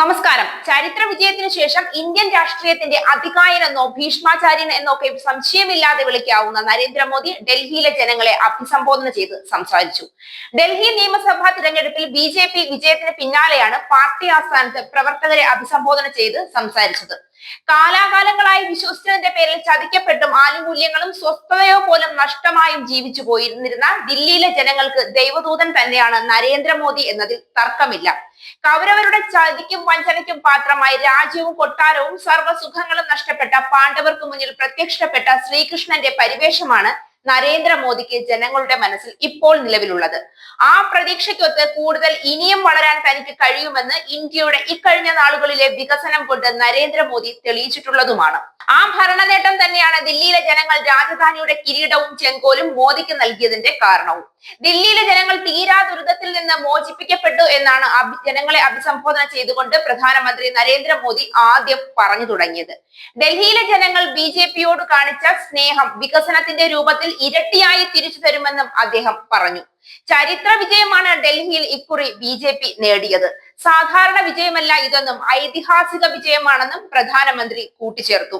നമസ്കാരം. ചരിത്ര വിജയത്തിന് ശേഷം ഇന്ത്യൻ രാഷ്ട്രീയത്തിന്റെ അധികായൻ എന്നോ ഭീഷ്മാചാര്യൻ എന്നൊക്കെ സംശയമില്ലാതെ വിളിക്കാവുന്ന നരേന്ദ്രമോദി ഡൽഹിയിലെ ജനങ്ങളെ അഭിസംബോധന ചെയ്ത് സംസാരിച്ചു. ഡൽഹി നിയമസഭാ തിരഞ്ഞെടുപ്പിൽ ബി ജെ പി വിജയത്തിന് പിന്നാലെയാണ് പാർട്ടി ആസ്ഥാനത്ത് പ്രവർത്തകരെ അഭിസംബോധന ചെയ്ത് സംസാരിച്ചത്. കാലാകാലങ്ങളായി വിശ്വസിച്ചതിന്റെ പേരിൽ ചതിക്കപ്പെട്ടും ആനുകൂല്യങ്ങളും സ്വസ്ഥതയോ പോലും നഷ്ടമായും ജീവിച്ചു പോയിരുന്നിരുന്ന ദില്ലിയിലെ ജനങ്ങൾക്ക് ദൈവദൂതൻ തന്നെയാണ് നരേന്ദ്രമോദി എന്നതിൽ തർക്കമില്ല. കൗരവരുടെ ചതിക്കും വഞ്ചനയ്ക്കും പാത്രമായി രാജ്യവും കൊട്ടാരവും സർവസുഖങ്ങളും നഷ്ടപ്പെട്ട പാണ്ഡവർക്ക് മുന്നിൽ പ്രത്യക്ഷപ്പെട്ട ശ്രീകൃഷ്ണന്റെ പരിവേഷമാണ് നരേന്ദ്രമോദിക്ക് ജനങ്ങളുടെ മനസ്സിൽ ഇപ്പോൾ നിലവിലുള്ളത്. ആ പ്രതീക്ഷയ്ക്കൊത്ത് കൂടുതൽ ഇനിയും വളരാൻ തനിക്ക് കഴിയുമെന്ന് ഇന്ത്യയുടെ ഇക്കഴിഞ്ഞ നാളുകളിലെ വികസനം കൊണ്ട് നരേന്ദ്രമോദി തെളിയിച്ചിട്ടുള്ളതുമാണ്. ആ ഭരണനേട്ടം തന്നെയാണ് ദില്ലിയിലെ ജനങ്ങൾ രാജധാനിയുടെ കിരീടവും ചെങ്കോലും മോദിക്ക് നൽകിയതിന്റെ കാരണവും. ദില്ലിയിലെ ജനങ്ങൾ തീരാ ദുരിതത്തിൽ നിന്ന് മോചിപ്പിക്കപ്പെട്ടു എന്നാണ് ജനങ്ങളെ അഭിസംബോധന ചെയ്തുകൊണ്ട് പ്രധാനമന്ത്രി നരേന്ദ്രമോദി ആദ്യം പറഞ്ഞു തുടങ്ങിയത്. ഡൽഹിയിലെ ജനങ്ങൾ ബി ജെ പിയോട് കാണിച്ച സ്നേഹം വികസനത്തിന്റെ രൂപത്തിൽ ഇരട്ടിയായി തിരിച്ചു തരുമെന്നും അദ്ദേഹം പറഞ്ഞു. ചരിത്ര വിജയമാണ് ഡൽഹിയിൽ ഇക്കുറി ബി ജെ പി നേടിയത്. സാധാരണ വിജയമല്ല ഇതെന്നും ഐതിഹാസിക വിജയമാണെന്നും പ്രധാനമന്ത്രി കൂട്ടിച്ചേർത്തു.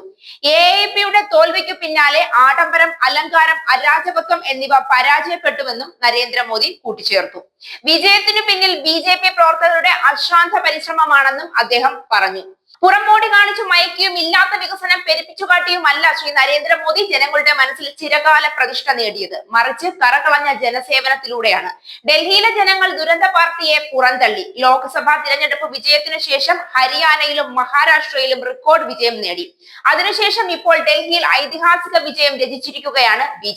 എ എ പിയുടെ തോൽവിക്ക് പിന്നാലെ ആഡംബരം അലങ്കാരം അരാജകത്വം എന്നിവ പരാജയപ്പെട്ടുവെന്നും നരേന്ദ്രമോദി കൂട്ടിച്ചേർത്തു. വിജയത്തിനു പിന്നിൽ ബി ജെ പി പ്രവർത്തകരുടെ അശ്രാന്ത പരിശ്രമമാണെന്നും അദ്ദേഹം പറഞ്ഞു. പുറമോടി കാണിച്ചു മയക്കിയും ഇല്ലാത്ത വികസനം പെരുപ്പിച്ചു കാട്ടിയുമല്ല ശ്രീ നരേന്ദ്രമോദി ജനങ്ങളുടെ മനസ്സിൽ ചിരകാല പ്രതിഷ്ഠ നേടിയത്. മറിച്ച് കറകളഞ്ഞ ജനസേവനത്തിലൂടെയാണ്. ഡൽഹിയിലെ ജനങ്ങൾ ദുരന്ത പാർട്ടിയെ പുറന്തള്ളി. ലോക്സഭാ തിരഞ്ഞെടുപ്പ് വിജയത്തിനു ശേഷം ഹരിയാനയിലും മഹാരാഷ്ട്രയിലും റെക്കോർഡ് വിജയം നേടി. അതിനുശേഷം ഇപ്പോൾ ഡൽഹിയിൽ ഐതിഹാസിക വിജയം രചിച്ചിരിക്കുകയാണ് ബി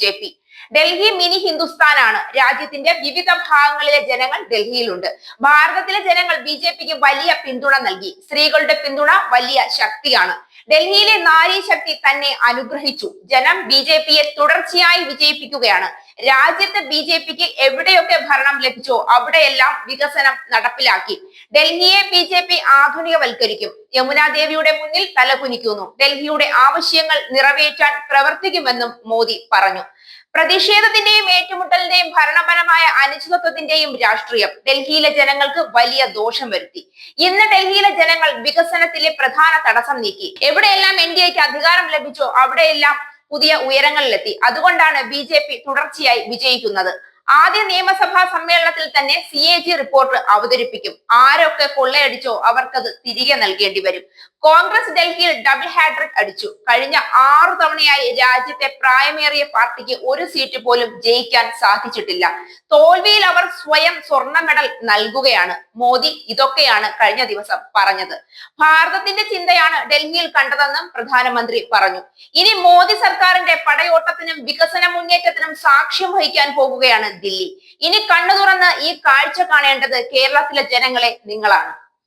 ഡൽഹി മിനി ഹിന്ദുസ്ഥാനാണ്. രാജ്യത്തിന്റെ വിവിധ ഭാഗങ്ങളിലെ ജനങ്ങൾ ഡൽഹിയിലുണ്ട്. ഭാരതത്തിലെ ജനങ്ങൾ ബി ജെ പിക്ക് വലിയ പിന്തുണ നൽകി. സ്ത്രീകളുടെ പിന്തുണ വലിയ ശക്തിയാണ്. ഡൽഹിയിലെ നാരി ശക്തി തന്നെ അനുഗ്രഹിച്ചു. ജനം ബി ജെ പിയെ തുടർച്ചയായി വിജയിപ്പിക്കുകയാണ്. രാജ്യത്ത് ബി ജെ പിക്ക് എവിടെയൊക്കെ ഭരണം ലഭിച്ചോ അവിടെയെല്ലാം വികസനം നടപ്പിലാക്കി. ഡൽഹിയെ ബി ജെ പി ആധുനികവൽക്കരിക്കും. യമുന ദേവിയുടെ മുന്നിൽ തലകുനിക്കുന്നു. ഡൽഹിയുടെ ആവശ്യങ്ങൾ നിറവേറ്റാൻ പ്രവർത്തിക്കുമെന്നും മോദി പറഞ്ഞു. പ്രതിഷേധത്തിന്റെയും ഏറ്റുമുട്ടലിന്റെയും ഭരണപരമായ അനിശ്ചിതത്വത്തിന്റെയും രാഷ്ട്രീയം ഡൽഹിയിലെ ജനങ്ങൾക്ക് വലിയ ദോഷം വരുത്തി. ഇന്ന് ഡൽഹിയിലെ ജനങ്ങൾ വികസനത്തിലെ പ്രധാന തടസ്സം നീക്കി. എവിടെയെല്ലാം എൻ ഡി എക്ക് അധികാരം ലഭിച്ചോ അവിടെയെല്ലാം പുതിയ ഉയരങ്ങളിലെത്തി. അതുകൊണ്ടാണ് ബി ജെ പി തുടർച്ചയായി വിജയിക്കുന്നത്. ആദ്യ നിയമസഭാ സമ്മേളനത്തിൽ തന്നെ സി എ ജി റിപ്പോർട്ട് അവതരിപ്പിക്കും. ആരൊക്കെ കൊള്ളയടിച്ചോ അവർക്കത് തിരികെ നൽകേണ്ടി വരും. കോൺഗ്രസ് ഡൽഹിയിൽ ഡബിൾ ഹാട്രിക് അടിച്ചു. കഴിഞ്ഞ ആറു തവണയായി രാജ്യത്തെ പ്രായമേറിയ പാർട്ടിക്ക് ഒരു സീറ്റ് പോലും ജയിക്കാൻ സാധിച്ചിട്ടില്ല. തോൽവിയിൽ അവർ സ്വയം സ്വർണ മെഡൽ നൽകുകയാണ്. മോദി ഇതൊക്കെയാണ് കഴിഞ്ഞ ദിവസം പറഞ്ഞത്. ഭാരതത്തിന്റെ ചിന്തയാണ് ഡൽഹിയിൽ കണ്ടതെന്നും പ്രധാനമന്ത്രി പറഞ്ഞു. ഇനി മോദി സർക്കാരിന്റെ പടയോട്ടത്തിനും വികസന മുന്നേറ്റത്തിനും സാക്ഷ്യം വഹിക്കാൻ പോകുകയാണ് ദില്ലി. ഇനി കണ്ണു തുറന്ന് ഈ കാഴ്ച കാണേണ്ടത് കേരളത്തിലെ ജനങ്ങളെ നിങ്ങളാണ്.